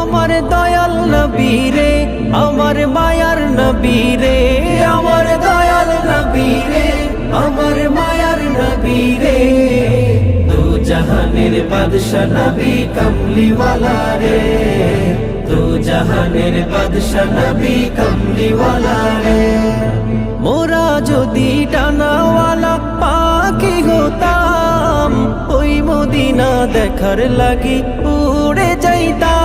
আমার দয়াল নবী রে, আমার মায়ার নবী রে। আমার দয়াল নবী রে, আমার মায়ার নবী রে। দো জাহানের বাদশা নবী কামলিওয়ালা রে। দো জাহানের বাদশা নবী কামলিওয়ালা রে। মোরা যদি টানাওয়ালা পাখি হতাম, ওই মদিনা দেখার লাগি উড়ে যাইতাম।